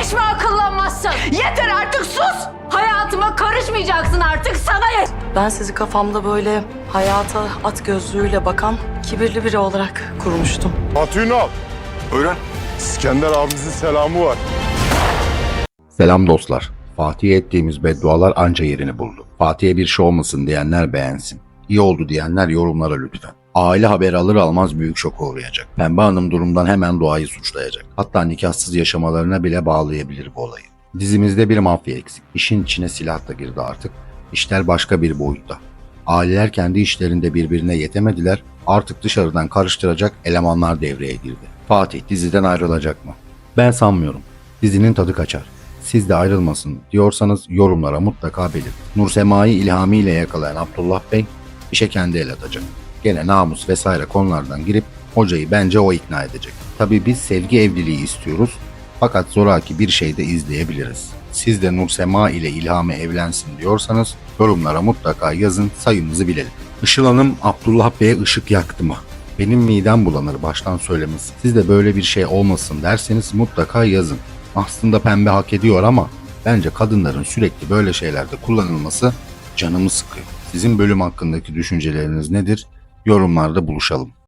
Hiç mi akıllanmazsın? Yeter artık sus! Hayatıma karışmayacaksın artık sana yeter. Ben sizi kafamda böyle hayata at gözlüğüyle bakan kibirli biri olarak kurmuştum. Fatih Ünal, Buyurun. İskender abimizin selamı var. Selam dostlar. Fatih'e ettiğimiz beddualar anca yerini buldu. Fatih'e bir şey olmasın diyenler beğensin. İyi oldu diyenler yorumlara lütfen. Aile haberi alır almaz büyük şoka uğrayacak. Pembe Hanım durumdan hemen doğayı suçlayacak. Hatta nikahsız yaşamalarına bile bağlayabilir bu olayı. Dizimizde bir mafya eksik. İşin içine silah da girdi artık. İşler başka bir boyutta. Aileler kendi işlerinde birbirine yetemediler. Artık dışarıdan karıştıracak elemanlar devreye girdi. Fatih diziden ayrılacak mı? Ben sanmıyorum. Dizinin tadı kaçar. Siz de ayrılmasın diyorsanız yorumlara mutlaka belirtin. Nursema'yı ilhamiyle yakalayan Abdullah Bey işe kendi el atacak. Gene namus vesaire konulardan girip hocayı bence o ikna edecek. Tabii biz sevgi evliliği istiyoruz fakat zoraki bir şey de izleyebiliriz. Siz de Nursema ile İlhami evlensin diyorsanız yorumlara mutlaka yazın sayımızı bilelim. Işıl Hanım Abdullah Bey'e ışık yaktı mı? Benim midem bulanır baştan söylemesi. Siz de böyle bir şey olmasın derseniz mutlaka yazın. Aslında pembe hak ediyor ama bence kadınların sürekli böyle şeylerde kullanılması canımı sıkıyor. Sizin bölüm hakkındaki düşünceleriniz nedir? Yorumlarda buluşalım.